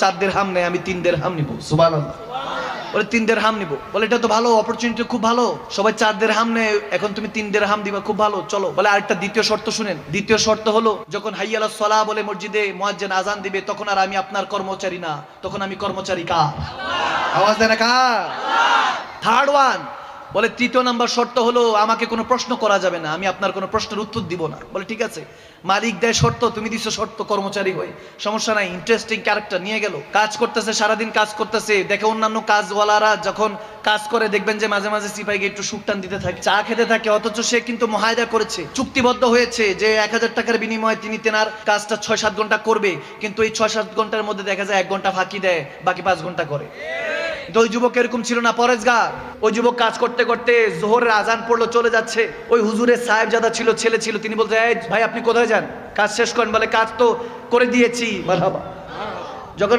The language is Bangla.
চার দের হাম নেই আমি তিন দের হাম নিবো সুবান বলে, তিন দের হাম নিবো। বলে, এটা তো ভালো অপরচুনিটি খুব ভালো। সবাই চার দের হাম নেয়, এখন তুমি তিন দের হাম দিবা, খুব ভালো, চলো। বলে, আরেকটা দ্বিতীয় শর্ত শুনেন। দ্বিতীয় শর্ত হলো, যখন হাইয়ালা সলা বলে মসজিদে মুয়াজ্জিন আজান দিবে, তখন আর আমি আপনার কর্মচারী না, তখন আমি কর্মচারী কা আওয়াজ দেয় না কা থার্ড ওয়ান। বলে, তৃতীয় নাম্বার শর্ত হলো আমাকে কোনো প্রশ্ন করা যাবে না, আমি আপনার কোনো প্রশ্নের উত্তর দিব না। বলে, ঠিক আছে, মালিক দেয় শর্ত, তুমি দিছো শর্ত, কর্মচারী হয়ে, সমস্যা নাই ইন্টারেস্টিং ক্যারেক্টার নিয়ে গেল, কাজ করতেছে, সারাদিন কাজ করতেছে, দেখে অন্যান্য কাজওয়ালারা যখন কাজ করে, দেখবেন যে মাঝে মাঝে সিপাইকে একটু সুকটান দিতে থাকে, চা খেতে থাকে, অথচ সে কিন্তু মহায়দা করেছে, চুক্তিবদ্ধ হয়েছে যে এক হাজার টাকার বিনিময়ে তিনি তেনার কাজটা ছয় সাত ঘণ্টা করবে, কিন্তু এই ছয় সাত ঘণ্টার মধ্যে দেখা যায় এক ঘণ্টা ফাঁকি দেয়, বাকি পাঁচ ঘণ্টা করে। ওই যুবক এরকম ছিল না, পরেশগার। ওই যুবক কাজ করতে করতে জোহরের আজান পড়ল, চলে যাচ্ছে। ওই হুজুরের সাহেব যাদা ছিল, ছেলে ছিল, তিনি বলতে "এই ভাই, আপনি কোথায় যান? কাজ শেষ করেন। বলে, কাজ তো করে দিয়েছি। যখন